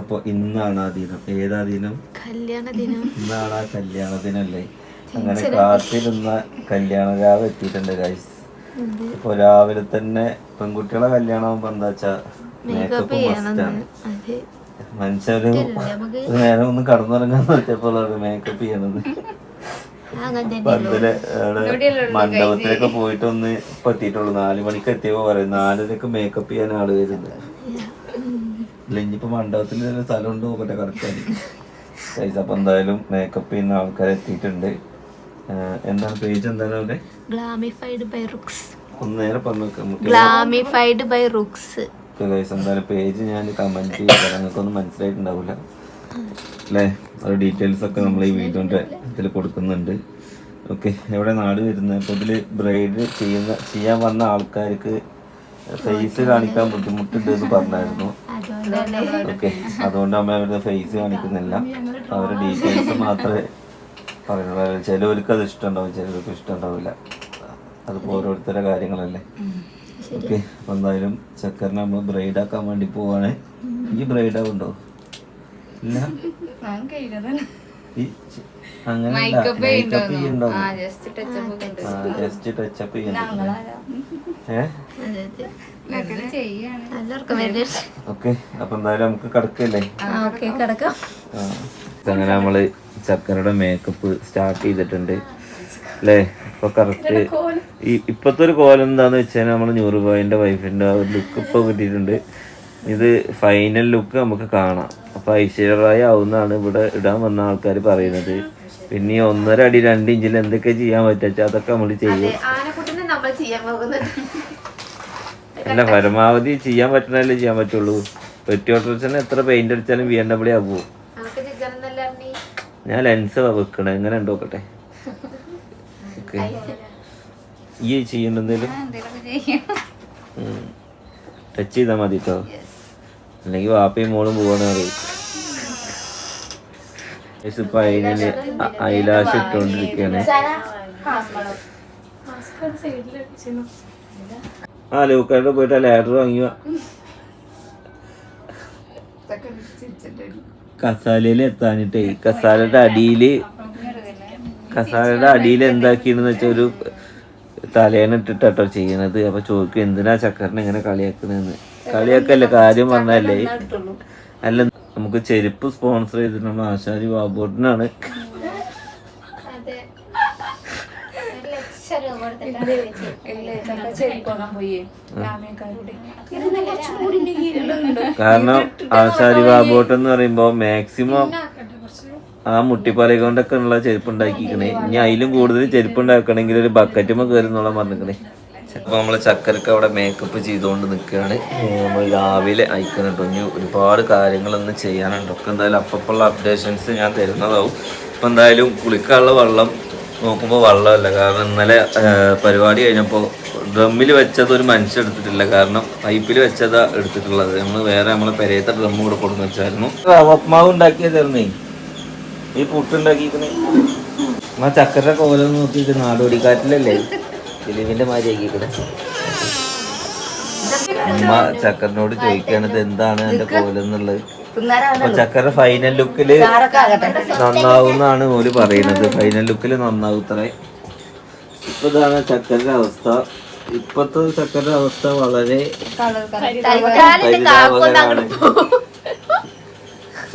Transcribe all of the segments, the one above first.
അപ്പൊ ഇന്നാണ് ആ ദിനം. ഏതാ ദിനം? കല്യാണ ദിനം ഇന്നാണ് ആ കല്യാണ ദിനല്ലേ അങ്ങനെ കാത്തിരുന്ന കല്യാണ രാവ് എത്തിയിട്ടുണ്ട് ഗൈസ് ഇപ്പൊ രാവിലെ തന്നെ പെൺകുട്ടികളെ കല്യാണം ആകുമ്പോ എന്താ വെച്ചാ മേക്കപ്പ് മസ്റ്റാണ് മനുഷ്യര് നേരം ഒന്ന് കടന്നുറങ്ങാന്ന് വെച്ചപ്പോഴാണ് മേക്കപ്പ് ചെയ്യണത്. പന്തൽ മണ്ഡപത്തിലൊക്കെ പോയിട്ട് ഒന്ന് ഇപ്പൊ എത്തിയിട്ടുള്ളൂ നാല് മണിക്ക് എത്തിയപ്പോ പറയും നാലരക്ക് മേക്കപ്പ് ചെയ്യാൻ ആൾ വരുന്നത്. ഇല്ല ഇനിയിപ്പോ മണ്ഡപത്തിൽ സ്ഥലം ഉണ്ട് നോക്കട്ടെ കറക്റ്റായി ഗൈസ് അപ്പൊ എന്തായാലും മേക്കപ്പ് ചെയ്യുന്ന ആൾക്കാർ എത്തിയിട്ടുണ്ട്. എന്താണ് പേജ് എന്താണ് അവിടെ? ഗ്ലാമിഫൈഡ് ബൈ റുക്സ് ഒന്ന് നേരെ പറഞ്ഞു ഗ്ലാമിഫൈഡ് ബൈ റുക്സ് ഗൈസ് എന്തായാലും പേജ് ഞാൻ കമന്റ് ചെയ്യാം. നിങ്ങൾക്കൊന്നും മനസ്സിലായിട്ടുണ്ടാവില്ല അല്ലേ? അത് ഡീറ്റെയിൽസ് ഒക്കെ നമ്മൾ ഈ വീഡിയോന്റെ ഇതിൽ കൊടുക്കുന്നുണ്ട്. ഓക്കെ എവിടെ നാട് വരുന്നത്? അപ്പോൾ ഇതിൽ ബ്രൈഡ് ചെയ്യുന്ന ചെയ്യാൻ വന്ന ആൾക്കാർക്ക് ഫേസ് കാണിക്കാൻ ബുദ്ധിമുട്ടുണ്ട് എന്ന് പറഞ്ഞായിരുന്നു. ഓക്കെ. അതുകൊണ്ട് അമ്മ അവരുടെ ഫേസ് കാണിക്കുന്നില്ല. അവരുടെ ഡീറ്റെയിൽസ് മാത്രമേ പറയുന്നുള്ളൂ. ചിലവർക്ക് അത് ഇഷ്ടമുണ്ടാവും ചിലവർക്ക് ഇഷ്ടമുണ്ടാവില്ല. അതിപ്പോൾ ഓരോരുത്തരുടെ കാര്യങ്ങളല്ലേ. ഓക്കെ. അപ്പൊ എന്തായാലും ചക്കറിനെ നമ്മൾ ബ്രൈഡ് ആക്കാൻ വേണ്ടി പോവാണ്. ഈ ബ്രൈഡ് ആവുണ്ടോ? ഇല്ല. അങ്ങനെ മേക്കപ്പ് ചെയ്യണ്ടോ ജസ്റ്റ് ടച്ചപ്പ് ചെയ്യുന്നുണ്ട്? ഓക്കെ അപ്പൊ എന്തായാലും നമുക്ക് കിടക്കല്ലേ? ഓക്കെ കിടക്കാം. അങ്ങനെ നമ്മൾ ചക്കനയുടെ മേക്കപ്പ് സ്റ്റാർട്ട് ചെയ്തിട്ടുണ്ട്. അല്ലേ ഇപ്പൊ കറക്റ്റ് ഈ ഇപ്പത്തെ ഒരു കോലം എന്താന്ന് വെച്ചാൽ നമ്മൾ നൂറ് പോയിന്റെ വൈഫിന്റെ ആ ഒരു ലുക്ക് ഇപ്പൊ കിട്ടിയിട്ടുണ്ട്. ഇത് ഫൈനൽ ലുക്ക് നമുക്ക് കാണാം. അപ്പൊ ഐശ്വര്യറായി ആവുന്നതാണ് ഇവിടെ ഇടാൻ വന്ന ആൾക്കാർ പറയുന്നത്. പിന്നെ ഈ ഒന്നര അടി രണ്ട് ഇഞ്ചിൽ എന്തൊക്കെ ചെയ്യാൻ പറ്റുക അതൊക്കെ നമ്മൾ ചെയ്യും. ചെയ്യാൻ പോകുന്നത്. അല്ല പരമാവധി ചെയ്യാൻ പറ്റണല്ലേ ചെയ്യാൻ പറ്റുള്ളൂ. പെറ്റി ഓട്ടോറിച്ചനെ എത്ര പെയിന്റ് അടിച്ചാലും ബി എം ഡബ്ല്യൂ ആകുമോ ഞാൻ ലെൻസ് വെക്കണേ എങ്ങനെ ഉണ്ടോക്കട്ടെ ഈ ചെയ്യണ്ടെന്തേലും ടച്ച് ചെയ്താൽ മതി കേട്ടോ അല്ലെങ്കിൽ വാപ്പയും മോളും പോവാണ് അറിയും ഇപ്പൊ ഇട്ടുകൊണ്ടിരിക്കുകയാണ് ആ ലൂക്കായിട്ട് പോയിട്ട് ലാഡർ വാങ്ങി വാ. കസാലയിൽ എത്താനിട്ടേ. കസാലയുടെ അടിയിൽ കസാലയുടെ അടിയിൽ എന്താക്കിയെന്ന് വെച്ചാൽ ഒരു തലേന ഇട്ടിട്ടോ ചെയ്യണത്. അപ്പൊ ചോദിക്കും എന്തിനാ ചക്കറിനെ ഇങ്ങനെ കളിയാക്കണെന്ന് കളിയാക്കല്ലേ കാര്യം പറഞ്ഞല്ലേ അല്ല നമുക്ക് ചെരുപ്പ് സ്പോൺസർ ചെയ്തിട്ടുള്ള ആശാരി ബാബുട്ടിനാണ് അതെ ഒരു ലക്ഷം രൂപ കൊടുത്തിട്ടാണ് കാരണം ആശാരി ബാബോട്ട് എന്ന് പറയുമ്പോ മാക്സിമം ആ മുട്ടിപ്പാലക കൊണ്ടൊക്കെ ഉള്ള ചെരുപ്പ് ഉണ്ടാക്കിക്കണേ ഇനി അതിലും കൂടുതൽ ചെരുപ്പ് ഉണ്ടാക്കണമെങ്കിൽ ഒരു ബക്കറ്റ് കയറി എന്നുള്ള പറഞ്ഞിക്കണേ ചിലപ്പോ നമ്മൾ ചക്കരക്ക് അവിടെ മേക്കപ്പ് ചെയ്തുകൊണ്ട് നിൽക്കുകയാണ്. നമ്മൾ രാവിലെ അയക്കണം കേട്ടോ. ഇനി ഒരുപാട് കാര്യങ്ങളൊന്നും ചെയ്യാനുണ്ട്. ഒക്കെ എന്തായാലും അപ്പപ്പുള്ള അപ്ഡേഷൻസ് ഞാൻ തരുന്നതാവും. ഇപ്പൊ എന്തായാലും കുളിക്കാനുള്ള വെള്ളം നോക്കുമ്പോൾ വെള്ളമല്ല. കാരണം ഇന്നലെ പരിപാടി കഴിഞ്ഞപ്പോൾ ഡ്രമ്മിൽ വെച്ചത് ഒരു മനുഷ്യൻ എടുത്തിട്ടില്ല. കാരണം പൈപ്പിൽ വെച്ചതാ എടുത്തിട്ടുള്ളത്. നമ്മൾ വേറെ നമ്മളെ പെരയത്തെ ഡ്രമ്മ് കൂടെ കൊടുന്ന് വെച്ചായിരുന്നു. ഉപ്മാവ് ഉണ്ടാക്കിയതായിരുന്നേ. ഈ പുട്ടുണ്ടാക്കിയിരിക്കുന്നേ. ആ ചക്കര കോലം നോക്കിയിട്ട് നാടോടിക്കാറ്റിലല്ലേ? ദിലീപിന്റെ മാതിരി ആക്കിക്കണേ അമ്മ ചക്കറിനോട് ചോദിക്കുകയാണ് ഇത് എന്താണ് എന്റെ കോലം എന്നുള്ളത്? ചക്കര ഫൈനൽ ലുക്കിൽ നന്നാവുന്നാണ് ഓൽ പറയുന്നത്. ഫൈനൽ ലുക്കിൽ നന്നാവുത്രേ. ഇപ്പൊ ഇതാണ് ചക്കരുടെ അവസ്ഥ. ഇപ്പത്തെ ചക്കരുടെ അവസ്ഥ വളരെ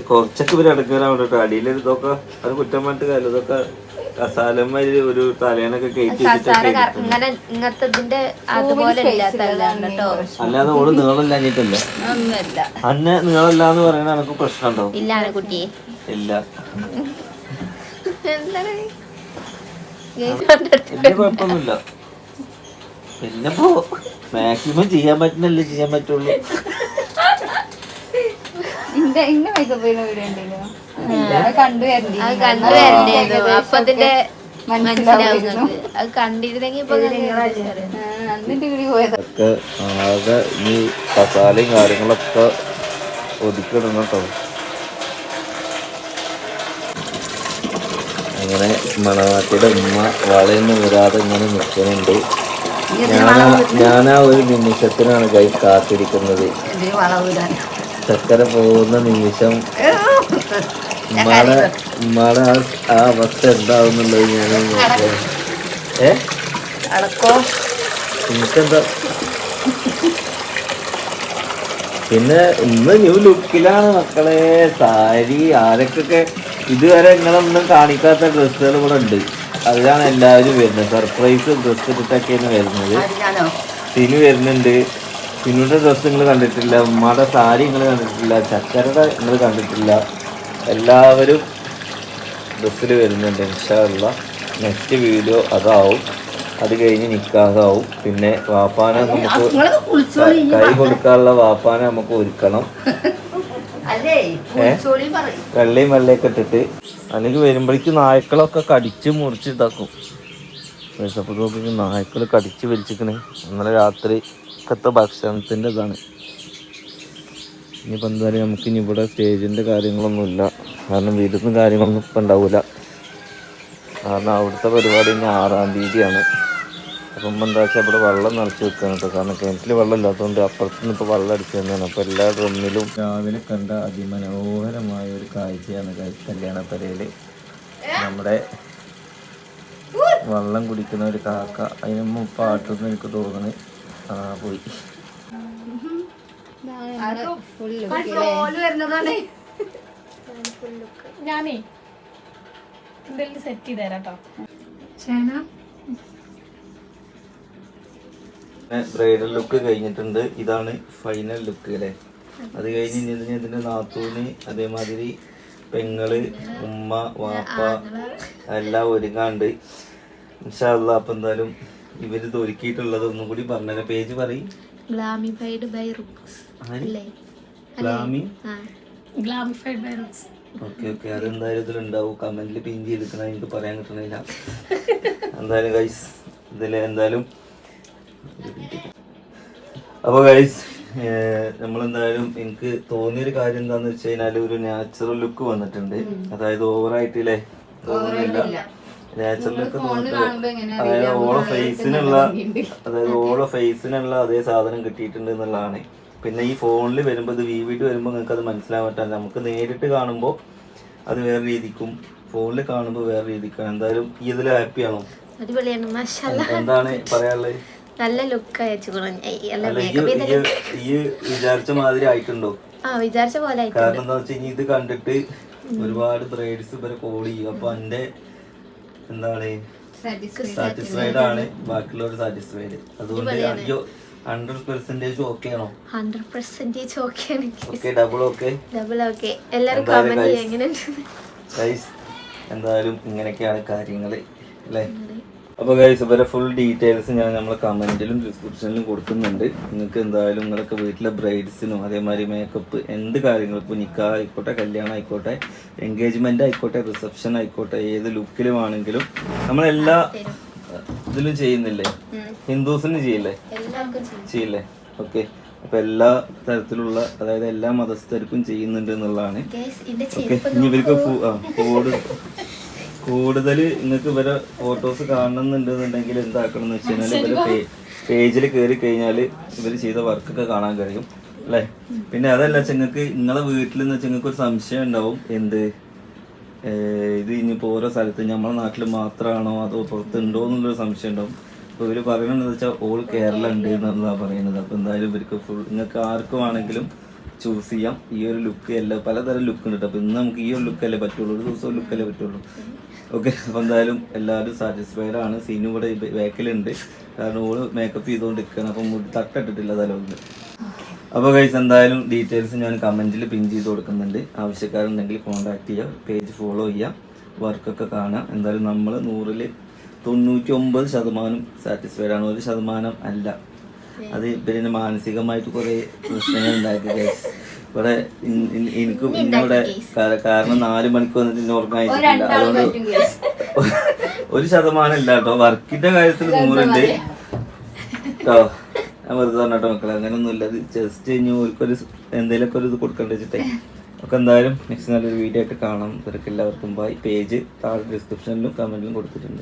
കുറച്ചൊക്കെ ഇവർ അടുക്കാനാണ് കേട്ടോ അടിയിൽ ഇതൊക്കെ അത് കുറ്റം പറഞ്ഞിട്ട് കാര്യം ഇതൊക്കെ കസാലന്മാര് ഒരു തലേനൊക്കെ കയറ്റി. ഇങ്ങനെ ഇങ്ങനത്തെ ഇതിന്റെ അതുപോലെ ഇല്ലാത്തതാണ് കേട്ടോ? അല്ലാതെ ഓൾ നീളമില്ലാഞ്ഞിട്ടല്ല അന്നെ നീളമില്ലാന്ന് പറയണ എനക്ക് പ്രശ്നമുണ്ടോ? ഇല്ല കുട്ടി ഇല്ല. എന്താണ്? കുഴപ്പമൊന്നുമില്ല. പിന്നെ പോ മാക്സിമം ചെയ്യാൻ പറ്റുന്നല്ലേ ചെയ്യാൻ പറ്റുള്ളൂ. അത് കണ്ടുവരണ്ടേതു അപ്പൊ അതിന്റെ മനസ്സിലാവും നിങ്ങക്ക്. അത് കണ്ടിരുന്നെങ്കി ഇപ്പൊ ഒക്കെ ആകെ ഈ കസാലയും കാര്യങ്ങളൊക്കെ ഒതുക്കിടണം കേട്ടോ അങ്ങനെ മണവാട്ടിയുടെ ഉമ്മ വളയൊന്നും വരാതെ ഇങ്ങനെ നിൽക്കുന്നുണ്ട്. ഞാൻ ഞാനാ ഒരു നിമിഷത്തിനാണ് കൈ കാത്തിരിക്കുന്നത്. ചക്കര പോകുന്ന നിമിഷം ഉമ്മാടെ ഉമ്മാടെ ആ- അവസ്ഥ എന്താവുന്നുള്ളത് ഞാൻ ഏ? എനിക്കെന്താ? പിന്നെ ഇന്ന് ന്യൂ ലുക്കിലാണ് മക്കളെ. സാരി ആരൊക്കെ ഇതുവരെ നിങ്ങളൊന്നും കാണിക്കാത്ത ഡ്രസ്സുകൾ ഇവിടെ ഉണ്ട്. അതിലാണ് എല്ലാവരും വരുന്നത്. സർപ്രൈസ് ഡ്രസ്സ് ഇട്ടിട്ടൊക്കെയാണ് വരുന്നത്. സിനു വരുന്നുണ്ട്. സിനുടെ ഡ്രസ്സ് നിങ്ങൾ കണ്ടിട്ടില്ല. ഉമ്മയുടെ സാരി നിങ്ങൾ കണ്ടിട്ടില്ല. ചക്കരയുടെ നിങ്ങൾ കണ്ടിട്ടില്ല. എല്ലാവരും ബസ്സിൽ വരുന്നുണ്ട് ഇൻഷാല്ല നെക്സ്റ്റ് വീഡിയോ അതാവും. അത് കഴിഞ്ഞ് നിൽക്കാതാവും പിന്നെ വാപ്പാന നമുക്ക് കൈ കൊടുക്കാനുള്ള വാപ്പാന നമുക്ക് ഒരുക്കണം. വെള്ളയും വെള്ളയൊക്കെ ഇട്ടിട്ട്. അല്ലെങ്കിൽ വരുമ്പോഴേക്കും നായ്ക്കളൊക്കെ കടിച്ച് മുറിച്ച് ഇതാക്കും. വിശപ്പ് നോക്കി നായ്ക്കൾ കടിച്ച് വലിച്ചിക്കണേ. ഇന്നലെ രാത്രി ഒക്കത്തെ ഭക്ഷണത്തിന്റെ ഇതാണ്. ഇനിയിപ്പോൾ എന്തായാലും നമുക്ക് ഇനി ഇവിടെ സ്റ്റേജിന്റെ കാര്യങ്ങളൊന്നുമില്ല. കാരണം വീട്ടിൽ കാര്യങ്ങളൊന്നും ഇപ്പം ഉണ്ടാവില്ല കാരണം അവിടുത്തെ പരിപാടി ഇനി ആറാം തീയതിയാണ്. അപ്പം എന്താ വെച്ചാൽ ഇവിടെ വെള്ളം നിറച്ച് വെക്കുകയാണ് കേട്ടോ. കാരണം കിണറ്റിൽ വെള്ളം ഇല്ലാത്തതുകൊണ്ട് അപ്പുറത്ത് നിന്ന് ഇപ്പോൾ വെള്ളം അടിച്ചു തന്നെയാണ് അപ്പോൾ എല്ലാ ഡ്രമ്മിലും രാവിലെ കണ്ട അതിമനോഹരമായ ഒരു കാഴ്ചയാണ് കല്യാണ പരയിൽ നമ്മുടെ വെള്ളം കുടിക്കുന്ന ഒരു കാക്ക. അതിന് പാട്ടൊന്നും എനിക്ക് തോന്നുന്നു ആ പോയി. ഞാനേ എന്തെങ്കിലും സെറ്റ് ചെയ്ത് തരാം കേട്ടോ ബ്രൈഡൽ ലുക്ക് കഴിഞ്ഞിട്ടുണ്ട്. ഇതാണ് ഫൈനൽ ലുക്ക് അല്ലേ? അത് കഴിഞ്ഞ് ഇനി ഇതിന് ഇതിന്റെ നാത്തൂന് അതേമാതിരി പെങ്ങൾ ഉമ്മ വാപ്പ എല്ലാം ഒരുങ്ങാണ്ട്. ഇൻഷാല്ല അപ്പൊ എന്തായാലും ഇവർ ഒരുക്കിയിട്ടുള്ളത് ഒന്നും കൂടി പറഞ്ഞ പേജ് പറയും. Glamified by Ruks glammy? ആ. Glamified balance okay okay. അതെന്തായാലും ഇതിലുണ്ടാവും കമന്റിൽ പിൻ ചെയ്തിരിക്കണ എനിക്ക് പറയാൻ കിട്ടണില്ല. എന്തായാലും ഗൈസ് ഇതിൽ എന്തായാലും അപ്പോൾ ഗൈസ് നമ്മളെന്തായാലും എനിക്ക് തോന്നിയൊരു കാര്യം എന്താന്ന് വെച്ച് കഴിഞ്ഞാൽ ഒരു നാച്ചുറൽ ലുക്ക് വന്നിട്ടുണ്ട്. അതായത് ഓവറായിട്ടില്ലേ തോന്നുന്നില്ല. നാച്ചുറൽ ലുക്ക് അതായത് ഓള ഫേസിനുള്ള അതായത് ഓള ഫേസിനുള്ള അതേ സാധനം കിട്ടിയിട്ടുണ്ട് എന്നുള്ളതാണ്. പിന്നെ ഈ ഫോണിൽ വരുമ്പോൾ ഇത് വീഡിയോ വരുമ്പോൾ നിങ്ങൾക്ക് അത് മനസ്സിലാൻ പറ്റാൻ നമുക്ക് നേരിട്ട് കാണുമ്പോൾ അത് വേറെ രീതിക്കും ഫോണിൽ കാണുമ്പോൾ വേറെ രീതിക്കാണ്. എന്തായാലും ഈ ഇതിൽ ഹാപ്പിയാണോ അടിപൊളിയാണ്. മാഷല്ല. എന്താണ് പറയാനുള്ളത് നല്ല ലുക്ക് ഈ മേക്കപ്പ് ചെയ്ത ഈ വിചാരിച്ച മാതിരി ആയിട്ടുണ്ടോ? ആ വിചാരിച്ച പോലെ ആയിട്ടുണ്ട്. കാരണം എന്താ വെച്ചാൽ ഇത് കണ്ടിട്ട് ഒരുപാട് ബ്രൈഡ്സ് ഇവരെ കോൾ ചെയ്യും. അപ്പൊ എന്റെ എന്താണ്? സാറ്റിസ്ഫൈഡ് ആണ്. ബാക്കിയുള്ളവർ സാറ്റിസ്ഫൈഡ് അതുകൊണ്ട് അയ്യോ ഹൺഡ്രഡ് പെർസെന്റേജ് ഓക്കെ ആണോ? ഹൺഡ്രഡ് പെർസെന്റേജ് ഓക്കെയാണ് okay double okay double okay എല്ലാവരും കമന്റ്. ചെയ്യാം എങ്ങനെയുണ്ട്? എന്തായാലും ഇങ്ങനെയൊക്കെയാണ് കാര്യങ്ങൾ അല്ലേ? അപ്പോൾ ഗൈസ് ഇവരെ ഫുൾ ഡീറ്റെയിൽസ് ഞാൻ നമ്മളെ കമന്റിലും ഡിസ്ക്രിപ്ഷനിലും കൊടുക്കുന്നുണ്ട്. നിങ്ങൾക്ക് എന്തായാലും നിങ്ങളൊക്കെ വീട്ടിലെ ബ്രൈഡ്സിനും അതേമാതിരി മേക്കപ്പ് എന്ത് കാര്യങ്ങളും ഇപ്പോൾ നിക്കാ ആയിക്കോട്ടെ കല്യാണം ആയിക്കോട്ടെ എൻഗേജ്മെന്റ് ആയിക്കോട്ടെ റിസപ്ഷൻ ആയിക്കോട്ടെ ഏത് ലുക്കിലും ആണെങ്കിലും നമ്മളെല്ലാ ഇതിലും ചെയ്യുന്നില്ലേ? ഹിന്ദുസിന് ചെയ്യില്ലേ? ചെയ്യില്ലേ? ഓക്കെ. അപ്പൊ എല്ലാ തരത്തിലുള്ള അതായത് എല്ലാ മതസ്ഥർക്കും ചെയ്യുന്നുണ്ട് എന്നുള്ളതാണ്. ഓക്കെ. ഇനി ഇവർക്ക് കൂടുതൽ കൂടുതൽ നിങ്ങൾക്ക് ഇവരെ ഫോട്ടോസ് കാണണമെന്നുണ്ടെന്നുണ്ടെങ്കിൽ എന്താക്കണം എന്ന് വെച്ച് കഴിഞ്ഞാൽ ഇവരെ പേജിൽ കയറി കഴിഞ്ഞാൽ ഇവർ ചെയ്ത വർക്കൊക്കെ കാണാൻ കഴിയും. അല്ലേ? പിന്നെ അതല്ല ചെങ്ങക്ക് നിങ്ങളെ വീട്ടിൽ നിന്ന് വെച്ചാൽ നിങ്ങൾക്ക് ഒരു സംശയം ഉണ്ടാവും. എന്ത്? ഇത് ഇനിയിപ്പോൾ ഓരോ സ്ഥലത്ത് നമ്മുടെ നാട്ടിൽ മാത്രമാണോ അതോ പുറത്തുണ്ടോ എന്നുള്ളൊരു സംശയം ഉണ്ടാവും അപ്പോൾ ഇവർ പറയുന്നത് വെച്ചാൽ ഓൾ കേരള ഉണ്ട് എന്നുള്ളതാണ് പറയുന്നത്. അപ്പോൾ എന്തായാലും ഇവർക്ക് ഫുൾ നിങ്ങൾക്ക് ആർക്കും ആണെങ്കിലും ചൂസ് ചെയ്യാം. ഈ ഒരു ലുക്ക് അല്ല പലതരം ലുക്ക് ഉണ്ട് അപ്പോൾ ഇന്ന് നമുക്ക് ഈ ഒരു ലുക്ക് അല്ലേ പറ്റുള്ളൂ ഒരു ദിവസം ലുക്ക് അല്ലേ പറ്റുള്ളൂ. ഓക്കെ അപ്പോൾ എന്തായാലും എല്ലാവരും സാറ്റിസ്ഫൈഡ് ആണ്. സീനും ഇവിടെ ബാക്കിലുണ്ട് കാരണം ഓൾ മേക്കപ്പ് ചെയ്തുകൊണ്ട് നിൽക്കുകയാണ് അപ്പം തട്ടിട്ടിട്ടില്ല തലോണ്ട് അപ്പോൾ ഗൈസ് എന്തായാലും ഡീറ്റെയിൽസ് ഞാൻ കമന്റിൽ പിൻ ചെയ്ത് കൊടുക്കുന്നുണ്ട്. ആവശ്യക്കാരുണ്ടെങ്കിൽ കോൺടാക്ട് ചെയ്യുക പേജ് ഫോളോ ചെയ്യുക വർക്കൊക്കെ കാണാം. എന്തായാലും നമ്മൾ നൂറിൽ തൊണ്ണൂറ്റി ഒമ്പത് ശതമാനം സാറ്റിസ്ഫൈഡ് ആണ്. ഒരു ശതമാനം അല്ല. അത് പിന്നെ മാനസികമായിട്ട് കുറേ പ്രശ്നങ്ങൾ ഉണ്ടാക്കി ഗൈസ് ഇവിടെ എനിക്ക് ഇന്നിവിടെ കാരണം നാല് മണിക്ക് വന്നിട്ട് ഇന്നെ അയച്ചിട്ടില്ല അതുകൊണ്ട് ഒരു ശതമാനം ഇല്ല കേട്ടോ. വർക്കിന്റെ കാര്യത്തിൽ നൂറുണ്ട്. കേട്ടോ ഞാൻ വെറുതെ പറഞ്ഞിട്ട് മക്കളെ അങ്ങനെയൊന്നും ഇല്ല ജസ്റ്റ് ഇനി ഒരു എന്തെങ്കിലുമൊക്കെ ഒരു ഇത് കൊടുക്കേണ്ടി വെച്ചിട്ടേ. ഒക്കെ എന്തായാലും നെക്സ്റ്റ് നല്ലൊരു വീഡിയോ ആയിട്ട് കാണാം. ഇവർക്ക് എല്ലാവർക്കും ബൈ പേജ് താഴെ ഡിസ്ക്രിപ്ഷനിലും കമന്റിലും കൊടുത്തിട്ടുണ്ട്.